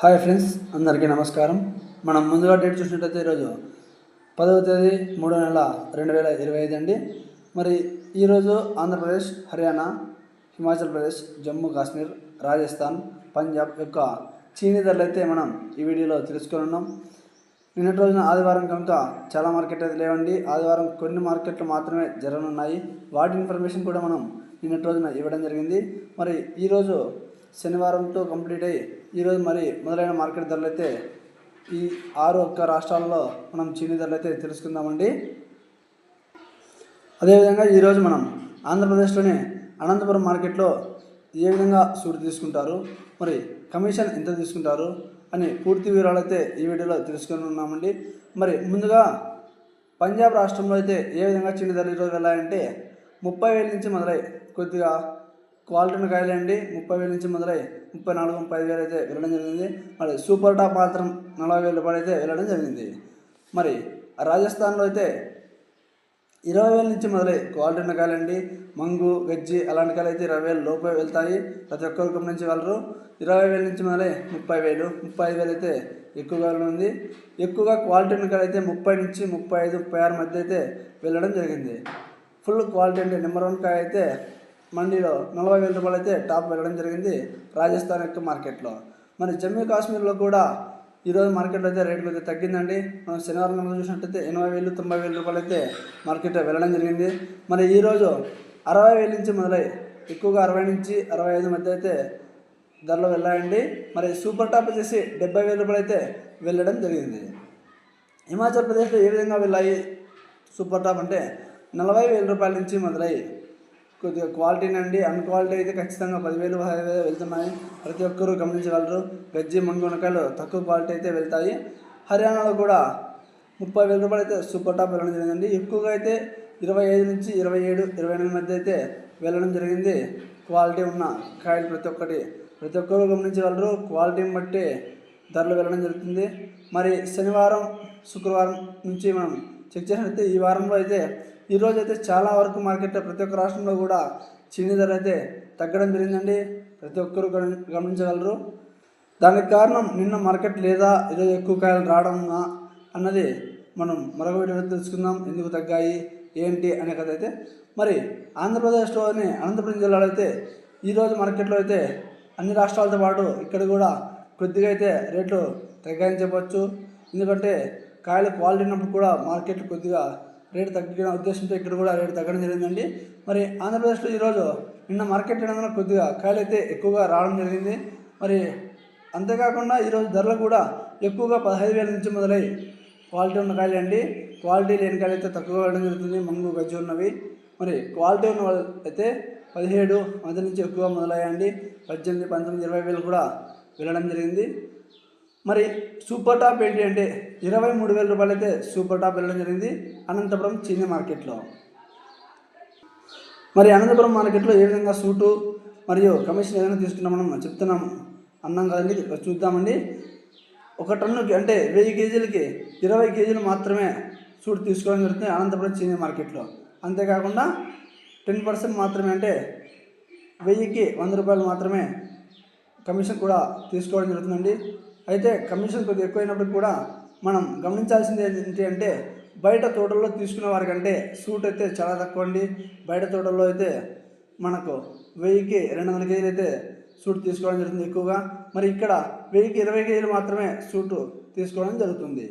Hi friends అందరికీ నమస్కారం. మనం ముందుగా డేట్ చూసినట్టయితే ఈరోజు పదవ తేదీ మూడో నెల రెండు వేల ఇరవై ఐదు అండి. మరి ఈరోజు ఆంధ్రప్రదేశ్ హర్యానా హిమాచల్ ప్రదేశ్ జమ్మూ కాశ్మీర్ రాజస్థాన్ పంజాబ్ యొక్క చీనీ ధరలు అయితే మనం ఈ వీడియోలో తెలుసుకొని ఉన్నాం నిన్నటి రోజున ఆదివారం కనుక చాలా మార్కెట్ అయితే లేవండి. ఆదివారం కొన్ని మార్కెట్లు మాత్రమే జరగనున్నాయి. వాటి ఇన్ఫర్మేషన్ కూడా మనం నిన్నటి రోజున ఇవ్వడం జరిగింది. మరి ఈరోజు శనివారంతో కంప్లీట్ అయ్యి ఈరోజు మరి మొదలైన మార్కెట్ ధరలు అయితే ఈ ఆరు ఒక్క రాష్ట్రాల్లో మనం చీనీ ధరలు అయితే తెలుసుకుందామండి. అదేవిధంగా ఈరోజు మనం ఆంధ్రప్రదేశ్లోని అనంతపురం మార్కెట్లో ఏ విధంగా సూట్ తీసుకుంటారు మరి కమిషన్ ఎంత తీసుకుంటారు అని పూర్తి వివరాలు అయితే ఈ వీడియోలో తెలుసుకుని ఉన్నామండి. మరి ముందుగా పంజాబ్ రాష్ట్రంలో అయితే ఏ విధంగా చిన్న ధరలు ఈరోజు వెళ్ళాయంటే ముప్పై వేల నుంచి మొదలై కొద్దిగా క్వాలిటీ కాయలు అండి ముప్పై వేల నుంచి మొదలై ముప్పై నాలుగు ముప్పై ఐదు వేలు అయితే వెళ్ళడం జరిగింది. మరి సూపర్ టాప్ మాత్రం నలభై వేల రూపాయలు అయితే వెళ్ళడం జరిగింది. మరి రాజస్థాన్లో అయితే ఇరవై వేల నుంచి మొదలై క్వాలిటీ కాయలండి. మంగు గజ్జి అలాంటి కాయలు అయితే ఇరవై వేలు లోపే వెళ్తాయి. ప్రతి ఒక్కరికి నుంచి వెళ్ళరు. ఇరవై వేల నుంచి మొదలై ముప్పై వేలు ముప్పై ఐదు వేలు అయితే ఎక్కువగా ఉంది. ఎక్కువగా క్వాలిటీ కాయలు అయితే ముప్పై నుంచి ముప్పై ఐదు ముప్పై ఆరు మధ్య అయితే వెళ్ళడం జరిగింది. ఫుల్ క్వాలిటీ అంటే నెంబర్ వన్ కాయ అయితే మండీలో నలభై వేల రూపాయలు అయితే టాప్ వెళ్ళడం జరిగింది రాజస్థాన్ యొక్క మార్కెట్లో. మరి జమ్మూ కాశ్మీర్లో కూడా ఈరోజు మార్కెట్లో అయితే రేటు కొద్దిగా తగ్గిందండి. మనం శనివారం కనుక చూసినట్టయితే ఎనభై వేలు తొంభై వేల రూపాయలు అయితే మార్కెట్లో వెళ్ళడం జరిగింది. మరి ఈరోజు అరవై వేల నుంచి మొదలై ఎక్కువగా అరవై నుంచి అరవై ఐదు మధ్య అయితే ధరలు వెళ్ళాయండి. మరి సూపర్ టాప్ వచ్చేసి డెబ్బై వేల రూపాయలు అయితే వెళ్ళడం జరిగింది. హిమాచల్ ప్రదేశ్లో ఏ విధంగా వెళ్ళాయి సూపర్ టాప్ అంటే నలభై వేల రూపాయల నుంచి మొదలై కొద్దిగా క్వాలిటీ అండి అన్ క్వాలిటీ అయితే ఖచ్చితంగా పదివేలు పదిహేను వేలు వెళ్తున్నాయి ప్రతి ఒక్కరూ గమనించగలరు. గజ్జి మంగునకాయలు తక్కువ క్వాలిటీ అయితే వెళ్తాయి. హర్యానాలో కూడా ముప్పై వేల రూపాయలు అయితే సూపర్ టాప్ వెళ్ళడం జరిగిందండి. ఎక్కువగా అయితే ఇరవై ఐదు నుంచి ఇరవై ఏడు ఇరవై ఎనిమిది మధ్య అయితే వెళ్ళడం జరిగింది. క్వాలిటీ ఉన్న కాయలు ప్రతి ఒక్కటి ప్రతి ఒక్కరూ గమనించగలరు. క్వాలిటీని బట్టి ధరలు వెళ్ళడం జరుగుతుంది. మరి శనివారం శుక్రవారం నుంచి మనం చెక్ చేసినట్లయితే ఈ వారంలో అయితే ఈరోజు అయితే చాలా వరకు మార్కెట్లో ప్రతి ఒక్క రాష్ట్రంలో కూడా చిన్ని ధర అయితే తగ్గడం జరిగిందండి. ప్రతి ఒక్కరూ గమని- గమనించగలరు. దానికి కారణం నిన్న మార్కెట్ లేదా ఈరోజు ఎక్కువ కాయలు రావడం అన్నది మనం మరొక వీడియో తెలుసుకుందాం. ఎందుకు తగ్గాయి? ఏంటి? అనే కథ అయితే మరి ఆంధ్రప్రదేశ్లోని అనంతపురం జిల్లాలో అయితే ఈరోజు మార్కెట్లో అయితే అన్ని రాష్ట్రాలతో పాటు ఇక్కడ కూడా కొద్దిగా అయితే రేట్లు తగ్గాయని చెప్పచ్చు. ఎందుకంటే కాయలు క్వాలిటీ ఉన్నప్పుడు కూడా మార్కెట్ కొద్దిగా రేటు తగ్గిన ఉద్దేశంతో ఇక్కడ కూడా రేటు తగ్గడం జరిగిందండి. మరి ఆంధ్రప్రదేశ్లో ఈరోజు నిన్న మార్కెట్ అయినందున కొద్దిగా కాయలు అయితే ఎక్కువగా రావడం జరిగింది. మరి అంతేకాకుండా ఈరోజు ధరలు కూడా ఎక్కువగా పదహైదు వేల నుంచి మొదలై క్వాలిటీ ఉన్న కాయలు అండి. క్వాలిటీ లేని కాయలు అయితే తక్కువ వెళ్ళడం జరుగుతుంది. మంగు గజ్జి ఉన్నవి. మరి క్వాలిటీ ఉన్న వాళ్ళు అయితే పదిహేడు మధ్య నుంచి ఎక్కువ మొదలయ్యాయండి. పద్దెనిమిది పంతొమ్మిది ఇరవై వేలు కూడా వెళ్ళడం జరిగింది. మరి సూపర్ టాప్ ఏంటి అంటే ఇరవై మూడు వేల రూపాయలు అయితే సూపర్ టాప్ వెళ్ళడం జరిగింది. అనంతపురం చిన్న మార్కెట్లో. మరి అనంతపురం మార్కెట్లో ఏ విధంగా సూటు మరియు కమిషన్ ఏదైనా తీసుకున్నామని మనం చెప్తున్నాం. అన్నాం కదండి చూద్దామండి. ఒక టన్నుకి అంటే వెయ్యి కేజీలకి ఇరవై కేజీలు మాత్రమే సూట్ తీసుకోవడం జరుగుతుంది అనంతపురం చీనీ మార్కెట్లో. అంతేకాకుండా టెన్ పర్సెంట్ మాత్రమే అంటే వెయ్యికి వంద రూపాయలు మాత్రమే కమిషన్ కూడా తీసుకోవడం జరుగుతుందండి. అయితే కమిషన్ కొద్దిగా ఎక్కువైనప్పుడు కూడా మనం గమనించాల్సింది ఏంటి అంటే బయట తోటల్లో తీసుకునే వారికంటే సూట్ అయితే చాలా తక్కువ అండి. బయట తోటల్లో అయితే మనకు వెయ్యికి రెండు వందల కేజీలు అయితే సూట్ తీసుకోవడం జరుగుతుంది ఎక్కువగా. మరి ఇక్కడ వెయ్యికి ఇరవై కేజీలు మాత్రమే సూటు తీసుకోవడం జరుగుతుంది.